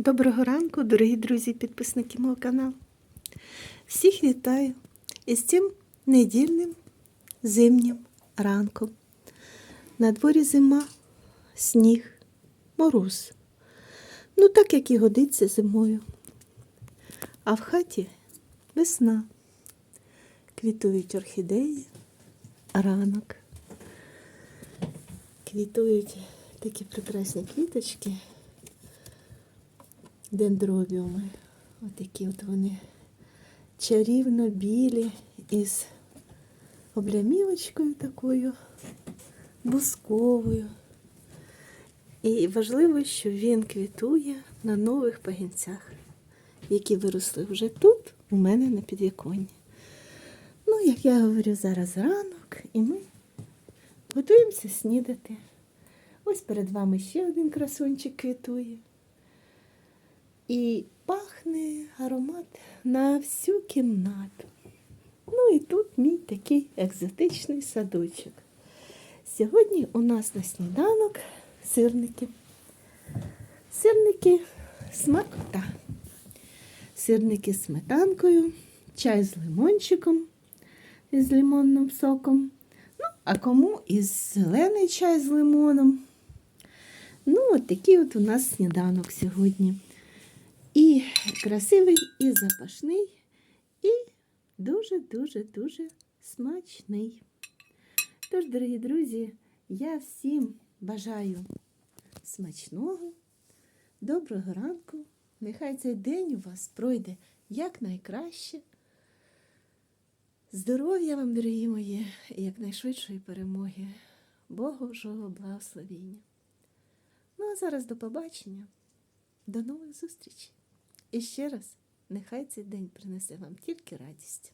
Доброго ранку, дорогі друзі, підписники мого каналу. Всіх вітаю із цим недільним зимнім ранком. На дворі зима, сніг, мороз. Ну, так як і годиться зимою. А в хаті весна. Квітують орхідеї, ранок. Квітують такі прекрасні квіточки дендробіуми. Отакі от вони чарівно білі із облямівочкою такою бусковою. І важливо, що він квітує на нових пагінцях, які виросли вже тут, у мене на підвіконні. Ну, як я говорю, зараз ранок, і ми готуємося снідати. Ось перед вами ще один красунчик квітує. І пахне аромат на всю кімнату. Ну і тут мій такий екзотичний садочок. Сьогодні у нас на сніданок сирники. Сирники смакота. Сирники з сметанкою, чай з лимончиком із лимонним соком. Ну, а кому із зелений чай з лимоном. Ну, от такий от у нас сніданок сьогодні. І красивий, і запашний, і дуже-дуже-дуже смачний. Тож, дорогі друзі, я всім бажаю смачного, доброго ранку. Нехай цей день у вас пройде якнайкраще. Здоров'я вам, дорогі мої, і якнайшвидшої перемоги, Божого благословіння. Ну а зараз до побачення. До нових зустрічей. І ще раз, нехай цей день принесе вам тільки радість.